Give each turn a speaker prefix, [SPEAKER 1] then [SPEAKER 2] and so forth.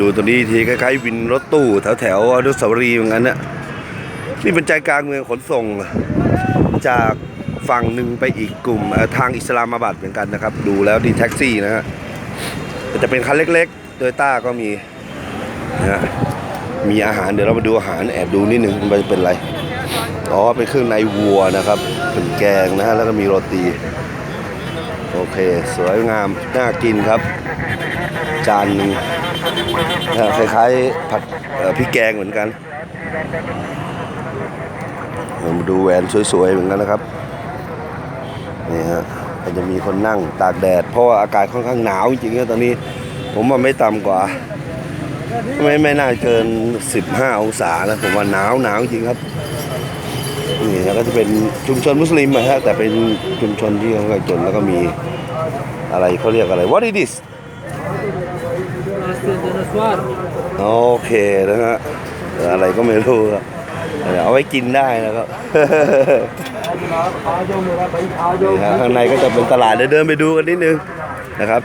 [SPEAKER 1] ดูตัวนี้ทีคล้ายๆวินรถตู้แถวแถวๆอนุสาวรีย์เหมือนกันนะนี่เป็นใจกลางเมืองขนส่ง จากฝั่งหนึ่งไปอีกกลุ่มทางอิสลามบัดเหมือนกันนะครับ ดูแล้วดีแท็กซี่นะฮะจะเป็นคันเล็กๆโตโยต้าก็มีนะฮะมีอาหารเดี๋ยวเรามาดูอาหารแอบดูนิดหนึ่งมันเป็นอะไรอ๋อเป็นเครื่องในวัวนะครับเป็นแกงนะฮะแล้วก็มีโรตีโอเค สวยงามน่ากินครับ จานหนึง คล้ายๆผัดเอ่อพริกแกงเหมือนกันผมดูแหวนสวยๆเหมือนกันนะครับนี่ฮะก็จะมีคนนั่งตากแดด เพราะว่าอากาศค่อนข้างหนาวจริงๆนะตอนนี้ ผมว่าไม่ต่ำกว่า ไม่ไม่น่าเกิน 15 องศานะผมว่าหนาวหนาวจริงครับนี่แล้วก็จะเป็นชุมชนมุสลิมนะฮะแต่เป็นชุมชนที่ค่อนข้างจนแล้วก็มีอะไรเขาเรียกอะไร What is this โอเคนะฮะอะไรก็ไม่รู้ครับเอาไว้กินได้นะครับนี่ฮะข้างในก็จะเป็นตลาดเดินไปดูกันนิดนึงนะครับ